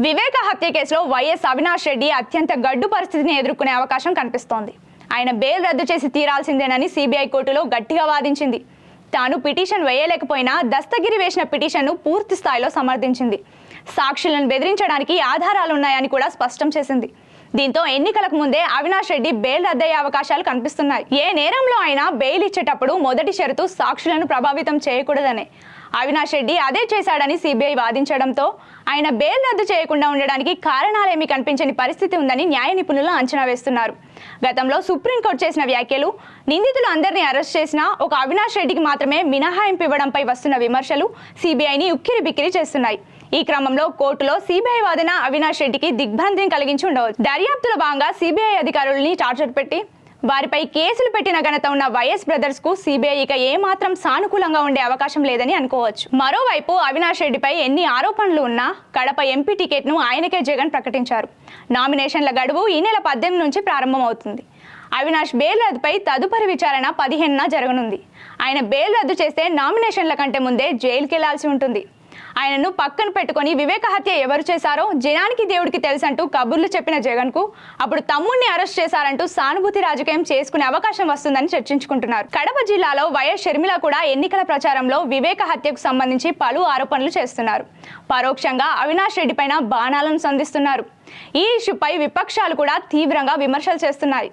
వివేక హత్య కేసులో వైఎస్ అవినాష్ రెడ్డి అత్యంత గడ్డు పరిస్థితిని ఎదుర్కొనే అవకాశం కనిపిస్తోంది. ఆయన బెయిల్ రద్దు చేసి తీరాల్సిందేనని సిబిఐ కోర్టులో గట్టిగా వాదించింది. తాను పిటిషన్ వేయలేకపోయినా దస్తగిరి వేసిన పిటిషన్ను పూర్తి స్థాయిలో సమర్థించింది. సాక్షులను బెదిరించడానికి ఆధారాలున్నాయని కూడా స్పష్టం చేసింది. దీంతో ఎన్నికలకు ముందే అవినాష్ రెడ్డి బెయిల్ రద్దయ్యే అవకాశాలు కనిపిస్తున్నాయి. ఏ నేరంలో అయినా బెయిల్ ఇచ్చేటప్పుడు మొదటి షరతు సాక్షులను ప్రభావితం చేయకూడదనే. అవినాష్ రెడ్డి అదే చేశాడని సిబిఐ వాదించడంతో ఆయన బెయిల్ రద్దు చేయకుండా ఉండడానికి కారణాలేమీ కనిపించని పరిస్థితి ఉందని న్యాయ నిపుణులు అంచనా వేస్తున్నారు. గతంలో సుప్రీంకోర్టు చేసిన వ్యాఖ్యలు నిందితులు అందరినీ అరెస్ట్ చేసినా ఒక అవినాష్ రెడ్డికి మాత్రమే మినహాయింపు ఇవ్వడంపై వస్తున్న విమర్శలు సిబిఐని ఉక్కిరి బిక్కిరి చేస్తున్నాయి. ఈ క్రమంలో కోర్టులో సిబిఐ వాదన అవినాష్ రెడ్డికి దిగ్భ్రాంతిని కలిగించి ఉండవచ్చు. దర్యాప్తులో భాగంగా సిబిఐ అధికారులని టార్చర్ పెట్టి వారిపై కేసులు పెట్టిన ఘనత ఉన్న వైఎస్ బ్రదర్స్కు సిబిఐ ఇక ఏమాత్రం సానుకూలంగా ఉండే అవకాశం లేదని అనుకోవచ్చు. మరోవైపు అవినాష్ రెడ్డిపై ఎన్ని ఆరోపణలు ఉన్నా కడప ఎంపీ టికెట్ను ఆయనకే జగన్ ప్రకటించారు. నామినేషన్ల గడువు ఈ నెల పద్దెనిమిది నుంచి ప్రారంభమవుతుంది. అవినాష్ బెయిల్ రద్దుపై తదుపరి విచారణ పదిహేనున జరగనుంది. ఆయన బెయిల్ రద్దు చేస్తే నామినేషన్ల కంటే ముందే జైలుకెళ్ళాల్సి ఉంటుంది. ఆయనను పక్కన పెట్టుకొని వివేక హత్య ఎవరు చేశారో జనానికి దేవుడికి తెలుసంటూ కబుర్లు చెప్పిన జగన్కు అప్పుడు తమ్ముడిని అరెస్ట్ చేశారంటూ సానుభూతి రాజకీయం చేసుకునే అవకాశం వస్తుందని చర్చించుకుంటున్నారు. కడప జిల్లాలో వైఎస్ షర్మిల కూడా ఎన్నికల ప్రచారంలో వివేక హత్యకు సంబంధించి పలు ఆరోపణలు చేస్తున్నారు. పరోక్షంగా అవినాష్ రెడ్డి పైన బాణాలను సంధిస్తున్నారు. ఈ ఇష్యూపై విపక్షాలు కూడా తీవ్రంగా విమర్శలు చేస్తున్నాయి.